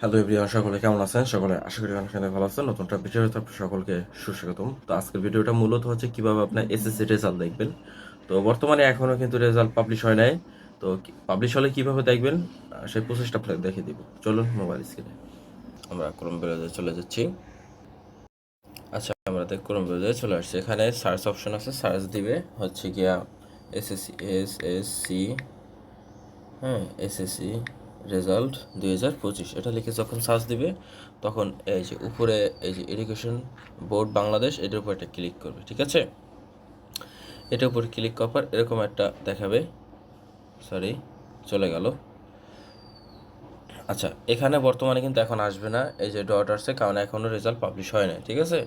Hello everyone সকলে কেমন আছেন? সকলে আশা করি অনেক ভালো আছেন। নতুনটা ভিডিও তরফে সকলকে সুস্বাগতম। তো আজকের ভিডিওটা মূলত হচ্ছে কীভাবে আপনার এসএসসি রেজাল্ট দেখবেন। তো বর্তমানে এখনও কিন্তু রেজাল্ট পাবলিশ হয় নাই। তো পাবলিশ হলে কীভাবে দেখবেন? সেই প্রসেসটা আপনাকে দেখে দিব। চলুন মোবাইল স্ক্রিনে আমরা ক্রম ব্রাউজারে চলে যাচ্ছি। আচ্ছা আমরা দেখ ক্রম ব্রাউজারে চলে আসছি। এখানে সার্চ অপশন আছে। সার্চ দিবে হচ্ছে গিয়া এসএসসি এস এস সি হ্যাঁ এসএসসি রেজাল্ট দুই হাজার পঁচিশ। এটা লিখে যখন সার্চ দিবে, তখন এই যে উপরে এই যে এডুকেশন বোর্ড বাংলাদেশ, এটার উপর একটা ক্লিক করবে, ঠিক আছে? এটার উপর ক্লিক করার পর এরকম একটা দেখাবে। সরি চলে গেল। আচ্ছা এখানে বর্তমানে কিন্তু এখন আসবে না, এই যে ডট আসছে কারণ এখনও রেজাল্ট পাবলিশ হয় না ঠিক আছে?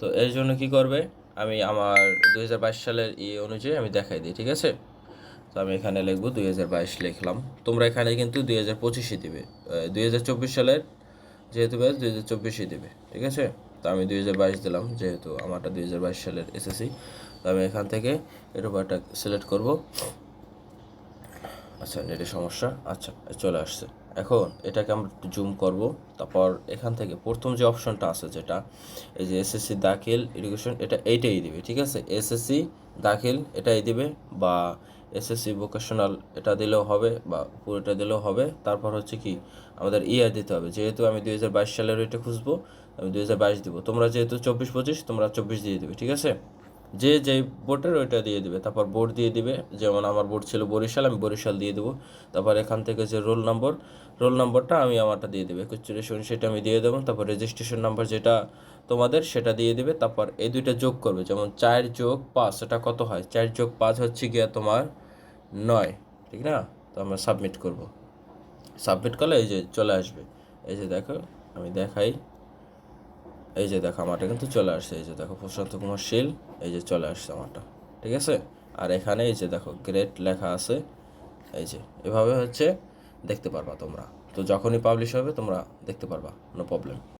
তো এর জন্য কি করবে? আমি আমার দু হাজার বাইশ সালের ই অনুযায়ী আমি দেখাই দিই, ঠিক আছে? তো আমি এখানে লিখব দুই হাজার বাইশ লিখলাম। তোমরা এখানে কিন্তু দুই হাজার পঁচিশে দিবে। দুই হাজার চব্বিশ সালের যেহেতু ব্যাস দুই হাজার চব্বিশে দিবে, ঠিক আছে? তো আমি দুই হাজার বাইশ দিলাম, যেহেতু আমারটা দুই হাজার বাইশ সালের এসএসসি। তো আমি এখান থেকে এর উপরটা সিলেক্ট করব। আচ্ছা নেটের সমস্যা আচ্ছা চলে আসছে। এখন এটাকে আমরা একটু জুম করব। তারপর এখান থেকে প্রথম যে অপশনটা আছে যেটা, এই যে এসএসসি দাখিল এডুকেশন এটা এইটাই দিবে, ঠিক আছে? এসএসসি দাখিল, এটাই দিবে, বা এসএসসি ভোকেশনাল এটা দিলেও হবে বা পুরোটা দিলেও হবে। তারপর হচ্ছে কি, আমাদের ইয়ার দিতে হবে। যেহেতু আমি দুই হাজার বাইশ সালের ওইটা খুঁজবো, আমি দুই হাজার বাইশ দিব। তোমরা যেহেতু চব্বিশ পঁচিশ, তোমরা চব্বিশ দিয়ে দিবে, ঠিক আছে? যে যেই বোর্ডের ওইটা দিয়ে দিবে। তারপর বোর্ড দিয়ে দিবে। যেমন আমার বোর্ড ছিল বরিশাল, আমি বরিশাল দিয়ে দেবো। তারপর এখান থেকে যে রোল নম্বর রোল নম্বরটা আমি আমারটা দিয়ে দেবে। একুচুরেশন সেটা আমি দিয়ে দেবো। তারপর রেজিস্ট্রেশন নাম্বার যেটা তোমাদের সেটা দিয়ে দিবে, তারপর এই দুইটা যোগ করবে, যেমন চার যোগ পাঁচ, এটা কত হয়? চার যোগ পাঁচ হচ্ছে গিয়া তোমার নয়, ঠিক না? তো আমরা সাবমিট করব। সাবমিট করলে এই যে চলে আসবে। এই যে দেখো, আমি দেখাই। এই যে দেখো, আমারটা কিন্তু চলে আসছে। এই যে দেখো, প্রশান্ত কুমার শীল, এই যে চলে আসছে আমারটা, ঠিক আছে? আর এখানে এই যে দেখো গ্রেট লেখা আছে। এই যে, এভাবে হচ্ছে দেখতে পারবা তোমরা। তো যখনই পাবলিশ হবে, তোমরা দেখতে পারবা নো প্রবলেম